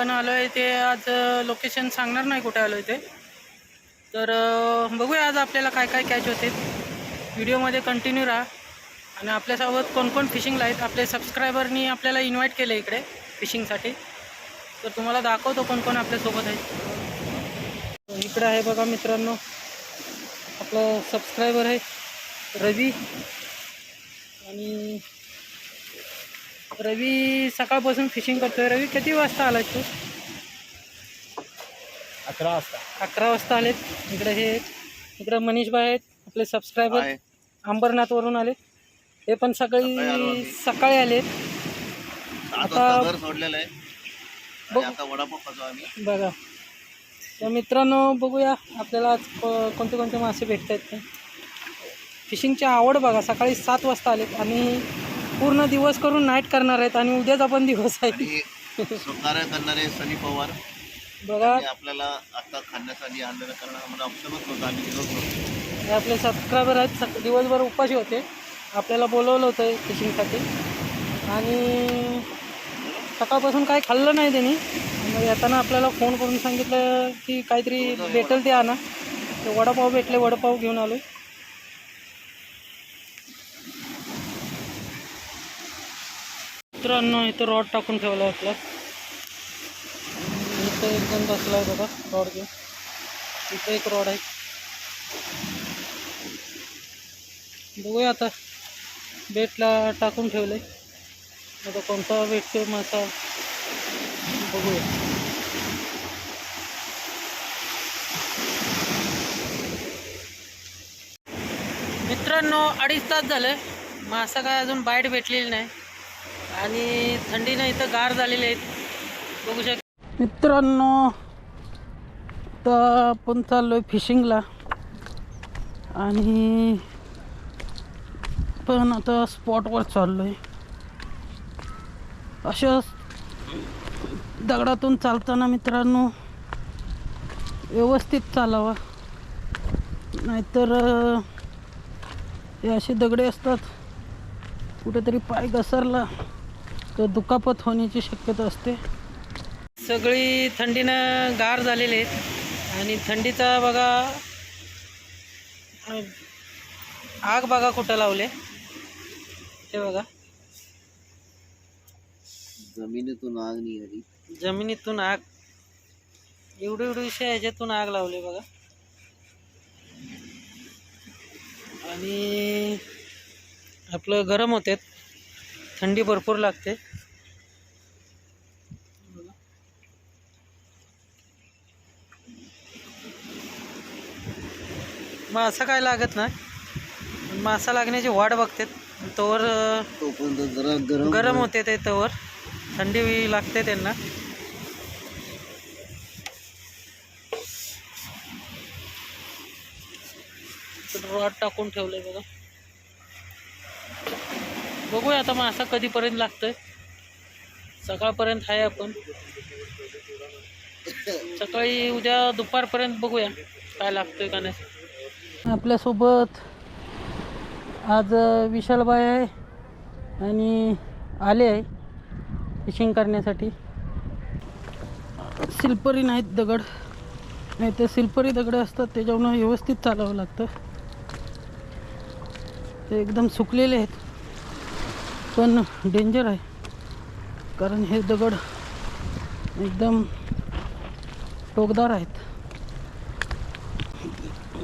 आपण आलो आहे ते आज लोकेशन सांगणार नाही कुठे आलो आहे ते. तर बघूया आज आपल्याला काय काय कॅच होते. व्हिडिओमध्ये कंटिन्यू राहा. आणि आपल्यासोबत कोण कोण फिशिंगला आहेत आपले सबस्क्रायबरनी आपल्याला इन्व्हाइट केलं इकडे फिशिंगसाठी तर तुम्हाला दाखवतो कोण कोण आपल्यासोबत आहेत. इकडे आहे बघा मित्रांनो आपलं सबस्क्रायबर आहे रवी. आणि रवी सकाळपासून फिशिंग करतोय. रवी किती वाजता आलाय तू? अकरा वाजता. अकरा वाजता आलेत. इकडे हे. इकडे मनीष भाई आहेत आपले सबस्क्रायबर. अंबरनाथवरून आले हे पण सकाळी आलो सकाळी सात आता- सोडलेलं आहे. बघ. तर मित्रांनो बघूया आपल्याला आज कोणते कोणते मासे भेटत आहेत ते फिशिंगची आवड बघा. सकाळी सात वाजता आलेत. आणि पूर्ण दिवस करून नाईट करणार आहेत आणि उद्याचा पण दिवस आहे. आणि करणारे सनी पवार. बघा. ते आपल्याला आता खाण्यासाठी आणलेलं कारण आम्हाला ऑप्शनच नव्हतं आम्ही हे आपले सबस्क्रायबर आहेत. सक दिवसभर उपाशी होते. आपल्याला बोलवलं होतं फिशिंगसाठी आणि सकाळपासून काही खाल्लं नाही त्यांनी. मग येताना आपल्याला फोन करून सांगितलं की काहीतरी भेटेल ते आणा. तर वडापाव भेटले वडापाव घेऊन आलो मित्रांनो इथं रॉड टाकून ठेवला असला इथं एक जण बसला आहे बघा रॉड घेऊन. इथं एक रॉड आहे. बघूया आता. बेटला टाकून ठेवलं आहे आता कोणता भेटतो मासा बघूया. मित्रांनो अडीच तास झालं. मासा काय अजून बाईट भेटलेली नाही. आणि थंडीनं इथं गार झालेले आहेत. बघू शक मित्रांनो तर आपण चाललो आहे फिशिंगला आणि पण आता स्पॉटवर चाललो आहे अशा दगडातून चालताना मित्रांनो व्यवस्थित चालावा. नाहीतर हे असे दगडे असतात. कुठेतरी पाय घसरला. तर दुखापत होण्याची शक्यता असते. सगळी थंडीनं गार झालेले आहेत. आणि थंडीचा बघा आग बघा कुठं लावले. ते बघा. जमिनीतून आग निघाली. जमिनीतून आग. एवढी एवढीशा ह्याच्यातून आग लावली बघा. आणि आपलं गरम होते थंडी भरपूर लागते. मासा काय लागत नाही. मासा लागण्याची वाट बघतात तोवर गरम गरम होते ते तवर. थंडी लागते त्यांना. रॉड टाकून ठेवलंय बघा. बघूया आता मासा कधीपर्यंत लागतोय. सकाळपर्यंत आहे आपण. सकाळी उद्या दुपारपर्यंत बघूया काय लागतोय का नाही. आपल्यासोबत आज विशालबाई आहे आणि आले आहे फिशिंग करण्यासाठी. सिल्परी नाहीत दगड. नाही ते सिल्परी दगड असतात त्याच्यामुळं व्यवस्थित चालावं लागतं. ते एकदम सुकलेले आहेत. पण डेंजर आहे. कारण हे दगड एकदम टोकदार आहेत.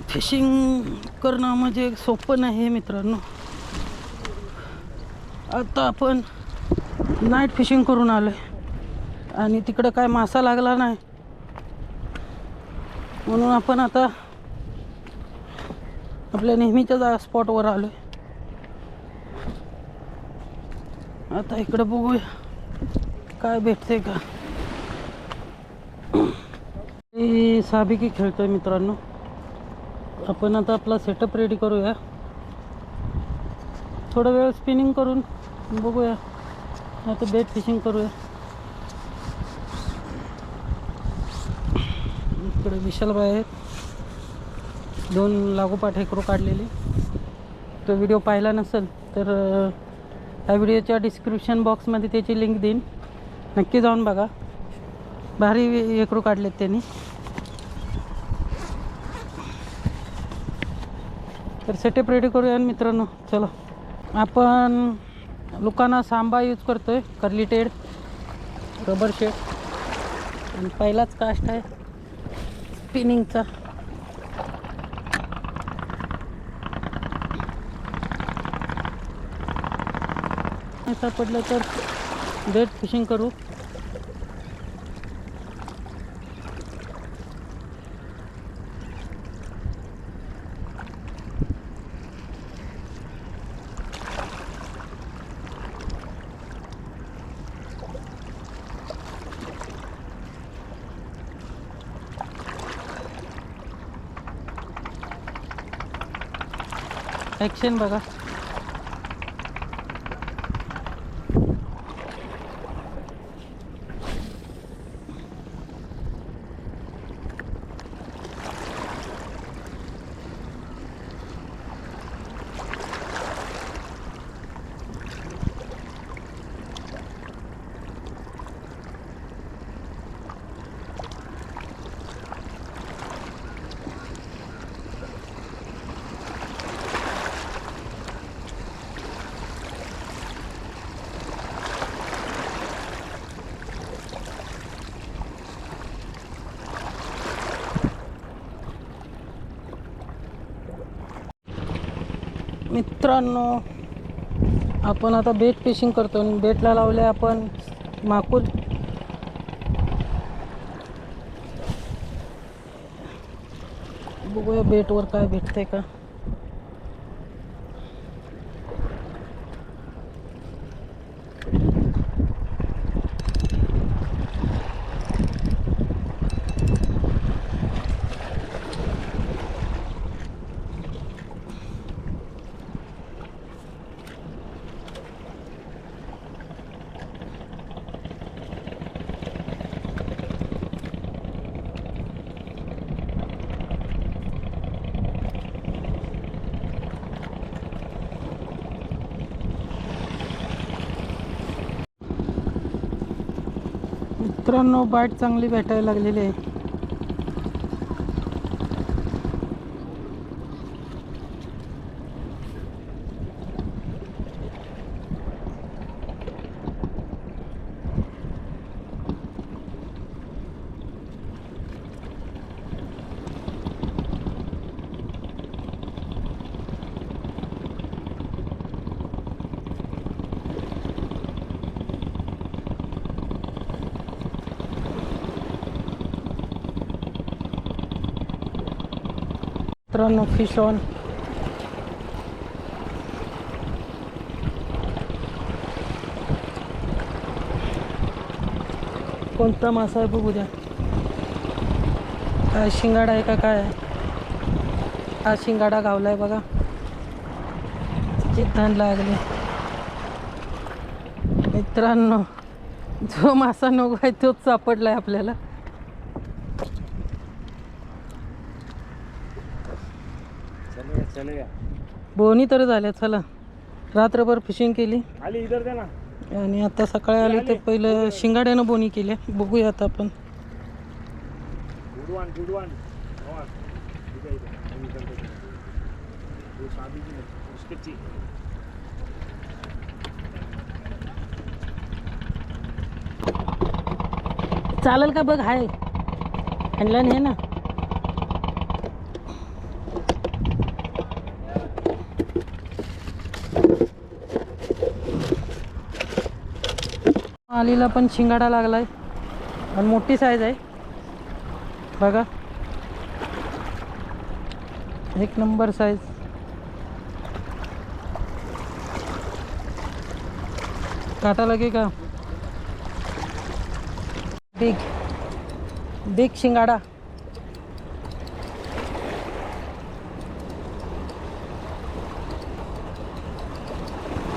फिशिंग करणं म्हणजे सोपं नाही मित्रांनो. आता आपण नाईट फिशिंग करून आलो आहे आणि तिकडं काय मासा लागला नाही. म्हणून आपण आता आपल्या नेहमीच्या स्पॉटवर आलो आहे आता इकडं बघूया. काय भेटते का? साबिकी खेळतोय मित्रांनो. आपण आता आपला सेटअप रेडी करूया. थोडा वेळ स्पिनिंग करून बघूया. आता बेट फिशिंग करूया. इकडे विशाल आहेत. दोन लागोपाठ हेकरू काढलेली. तो व्हिडिओ पाहिला नसेल तर ह्या व्हिडिओच्या डिस्क्रिप्शन बॉक्समध्ये त्याची लिंक देईन. नक्की जाऊन बघा. भारी एकरू काढलेत त्यांनी. तर सेटअप रेडी करूया ना मित्रांनो. चला. आपण लोकांना सांबा यूज करतो आहे कर्लिटेड रबर शेड आणि पहिलाच कास्ट आहे. स्पिनिंगचा नाही सापडलं तर डेट फिशिंग करू. ॲक्शन बघा. मित्रांनो आपण आता बेट फिशिंग करतो आणि बेटला लावले आपण माकूल. बघूया बेटवर काय भेटतंय का. मित्रांनो बाईट चांगली भेटायला लागलेली आहे. मित्रांनो फिश ऑन कोणता मासा आहे बघू द्या. काय शिंगाडा आहे का काय आहे? हा शिंगाडा गावला आहे बघा. चित्तान लागले. मित्रांनो जो मासा नको आहे तोच आहे आपल्याला. बोनी तर झाल्या चला. रात्रभर फिशिंग केली. आली इधर दे ना. आणि आता सकाळी आली तर पहिलं शिंगाड्यानं बोनी केल्या. बघूया आता आपण. चालेल का बघ हाय. आणलं नाही ना? आलीला पण शिंगाडा लागलाय. आणि मोठी साईज आहे. बघा. एक नंबर साईज काटा लगे का? बिग बिग शिंगाडा.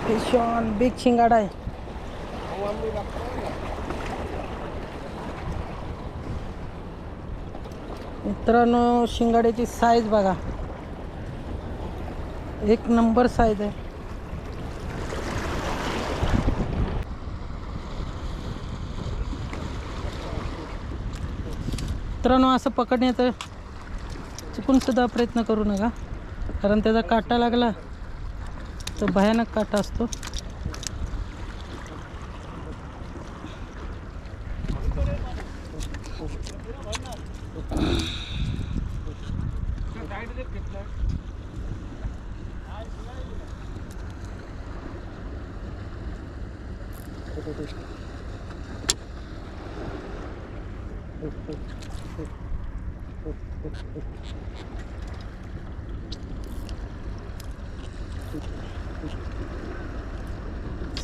फिशॉन बिग शिंगाडा आहे. मित्रांनो शिंगाड्याची साईज बघा. एक नंबर साईज आहे. मित्रांनो असं पकडण्याचं चुकून सुद्धा प्रयत्न करू नका. कारण त्याचा काटा लागला तो भयानक काटा असतो.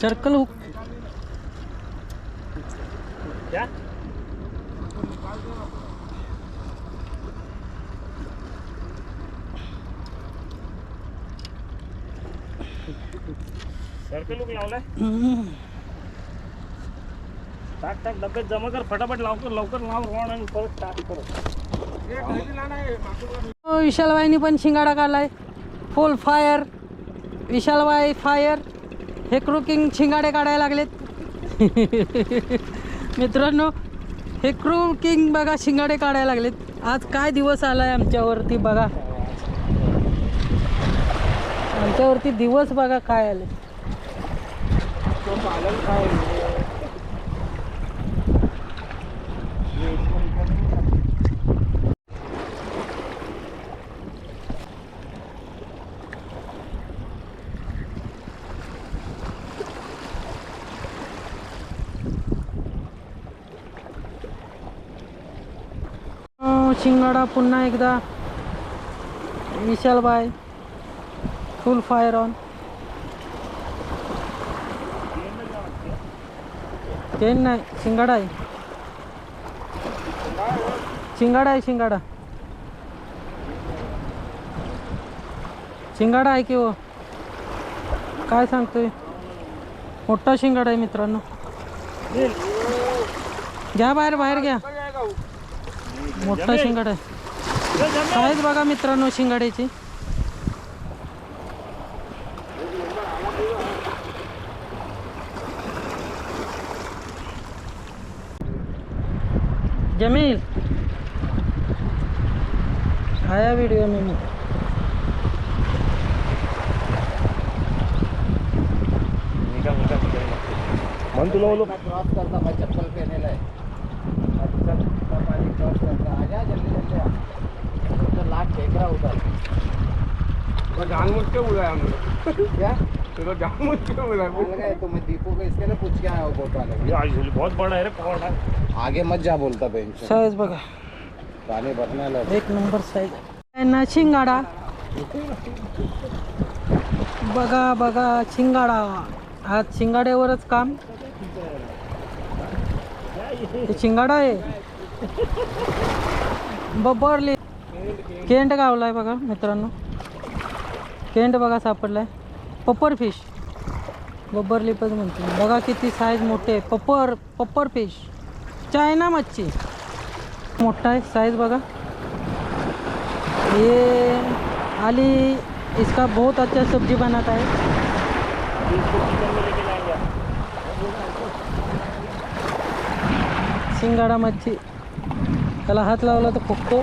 Circle hook. सर्कल लुक लावलाय. टाक टाक डब्यात जमा कर फटाफट लवकर लवकर लाव रोड आणि परत टाक परत विशालबाईनी पण शिंगाडा काढलाय. फुल फायर विशालबाई फायर हे क्रुकिंग शिंगाडे काढायला लागलेत. मित्रांनो हे क्रुकिंग बघा शिंगाडे काढायला लागलेत. आज काय दिवस आला आहे आमच्यावरती बघा. आमच्यावरती दिवस बघा काय आले अं, शिंगाडा पुन्हा एकदा. विशालबाई फुल फायर ऑन पेन नाही शिंगाडा आहे. शिंगाडा आहे शिंगाडा. शिंगाडा आहे की हो? काय सांगतोय? मोठा शिंगाडा आहे मित्रांनो. घ्या बाहेर बाहेर घ्या. मोठा शिंगाडा आहे. साईज बघा मित्रांनो शिंगाड्याची. जमील. आया वीडियो में मन तुला बोलो. क्रॉस करता चप्पल पहने लाए क्रॉस करता आ जा जल्दी जल्दी आ तो लाट फेंक रहा उधर जानबूझ के बुलाया हमने क्या तेरा जानबूझ के बुलाया बोल गए तो मैं दीपू को इसके लिए पूछ के आया बोट वाले बहुत बड़ा है रे आगे मत जा बोलता बेंच साईज बघा। भरने लगा। एक नंबर साईज ना शिंगाडा। बघा बघा शिंगाडा. आज शिंगाड्यावरच काम. हे शिंगाडा आहे. बबरली. केंट गावला आहे बघा मित्रांनो. केंट बघा सापडलाय. पप्पर फिश. बब्बर लिपच म्हणते. बघा किती साईज मोठे आहे. पप्पर पप्पर फिश. चायना मच्छी. मोठा आहे साईज बघा. ये आली इसका बहुत अच्छा सब्जी बनाता है इसको किचन में लेके जाएंगे शिंगाडा मच्छी त्याला हात लावला तर फुकतो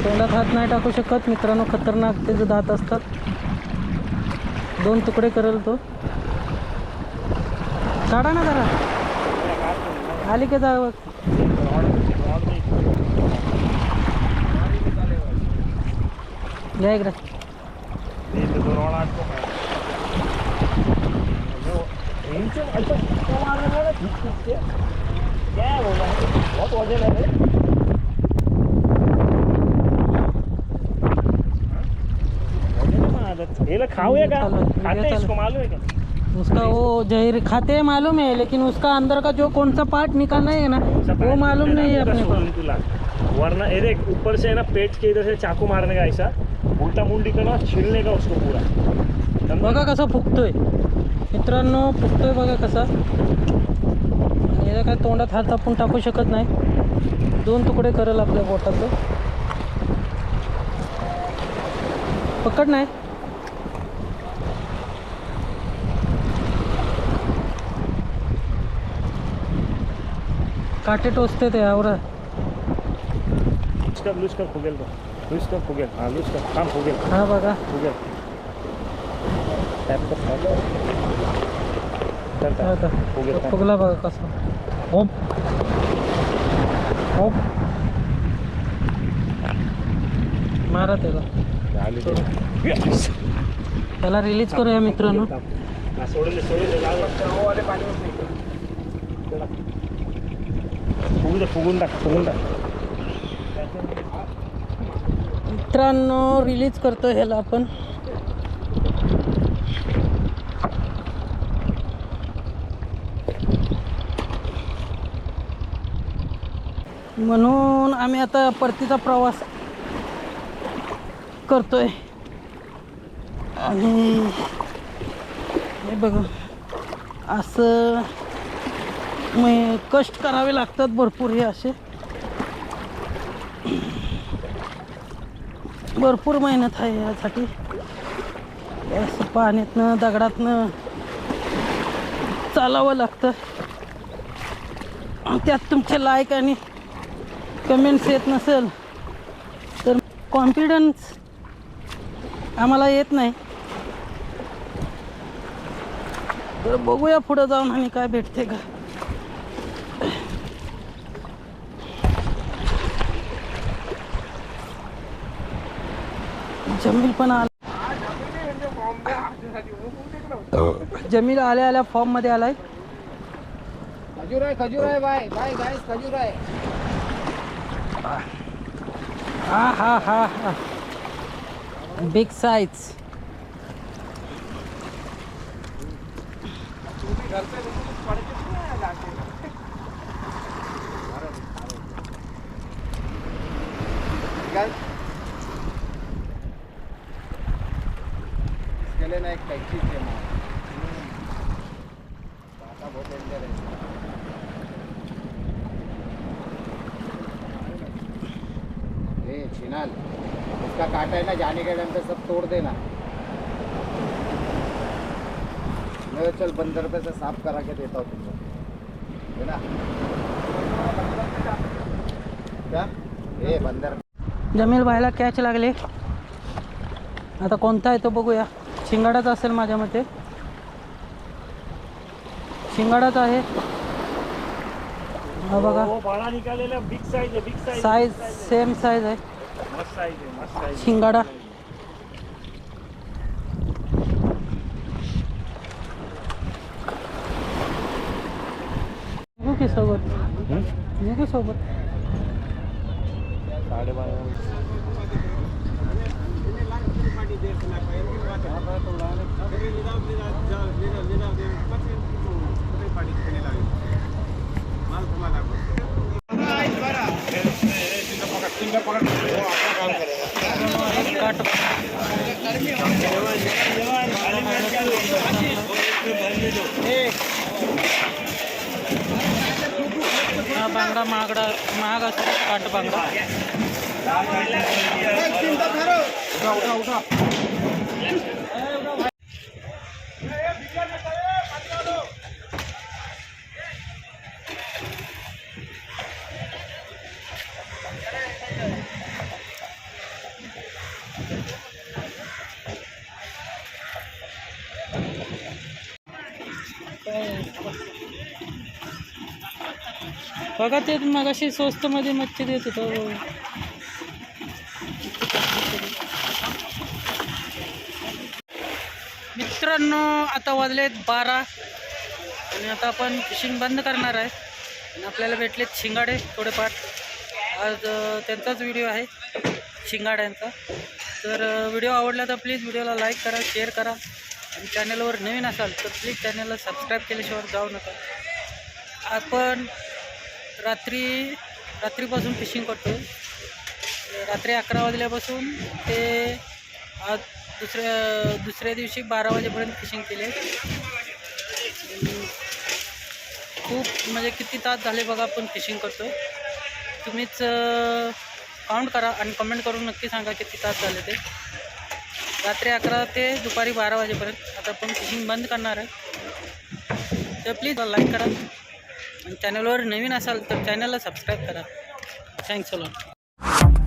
तोंडात हात नाही टाकू शकत. मित्रांनो खतरनाक त्याचे दात असतात. दोन तुकडे करेल तो. काढा ना जरा. आली का जावं? घ्या इकडे. बहुत वजन है का खाते. इसको मालूम है क्या? उसका वो जहर खाते हैं मालूम है लेकिन उसका अंदर का जो कौन सा पार्ट निकालना है ना वो मालूम नहीं है अपने को। वरना देख ऊपर से है ना पेट के इधर से चाकू मारने का ऐसा उल्टा मुंडी करना छिलने का उसको पूरा? बघा कसा फुकतोय। मित्रांनो फुकतोय बघा कसा. आणि याला काय तोंडात हात आपण टाकू शकत नाही. दोन तुकडे करेल आपल्या बोटाचं. पकड नाही. काटे टोचते ते आवरा. लूज कर लूज कर फुगेल तो. लूज कर फुगेल. हां लूज कर. थांब फुगेल. हा बघा. फुगेल. टॅप कर टॅप कर टॅप. आता फुगेल टॅप. फुगला बघा कसा होप होप मारा त्याला. त्याला रिलीज करूया मित्रांनो फुगून टाक फुगून टाक मित्रांनो रिलीज करतो ह्याला आपण म्हणून आम्ही आता परतीचा प्रवास करतोय. आणि हे बघा असं मग कष्ट करावे लागतात भरपूर हे असे. भरपूर मेहनत आहे यासाठी. असं पाण्यातनं दगडातनं चालावं लागतं. त्यात तुमचे लाईक आणि कमेंट्स येत नसेल तर कॉन्फिडन्स आम्हाला येत नाही. तर बघूया पुढं जाऊन आणि काय भेटते का. जमील पण आला. जमील आल्या आल्या फॉर्ममध्ये आलाय. खजूर आहे खजूर आहे बाय बाय गाईस खजूर आहे. हा हा हा हा बिग साईज काय केले ना एक टॅक्सी आहे मग आता बहुत डेंजर है ए छिनाल इसका काटा है ना जाने के टाइम पे सब तोड़ देना मैं चल बंदर पे से साफ करा के देता हूँ तुमको. है ना? क्या? ए बंदर जमील भाईला कॅच लागले. आता कोणता आहे तो बघूया. शिंगाडाच असेल माझ्या मते. शिंगाडाच आहे. हा बघा. हो, बिग साईज आहे big size size same size आहे. मस्त साईज आहे मस्त साईज शिंगाडा निघू की सोबत निघू सोबत साडेबारा काट हा बांगडा महागडा महाग असतो काट बांगडा बघा ते मग अशी स्वस्तमध्ये मच्छी देत होतो. मित्रांनो आता वाजलेत बारा. आणि आता आपण फिशिंग बंद करणार आहे. आणि आपल्याला भेटलेत शिंगाडे थोडेफार. आज त्यांचाच व्हिडिओ आहे शिंगाड्यांचा. तर व्हिडिओ आवडला तर प्लीज व्हिडिओला लाईक करा शेअर करा. आणि चॅनलवर नवीन असाल तर प्लीज चॅनलला सबस्क्राईब केल्याशिवाय जाऊ नका. आपण रात्री रात्रीपासून फिशिंग करतो. रात्री अकरा वाजल्यापासून ते आज दुसऱ्या दुसऱ्या दिवशी बारा वाजेपर्यंत फिशिंग केले. खूप म्हणजे किती तास झाले बघा आपण फिशिंग करतो. तुम्हीच काउंट करा आणि कमेंट करून नक्की सांगा किती तास झाले ते. रात्री अकरा ते दुपारी बारा वाजेपर्यंत. आता आपण फिशिंग बंद करणार आहे. तर प्लीज लाईक करा. आणि चॅनलवर नवीन असाल तर चॅनलला सबस्क्राईब करा. Thanks a lot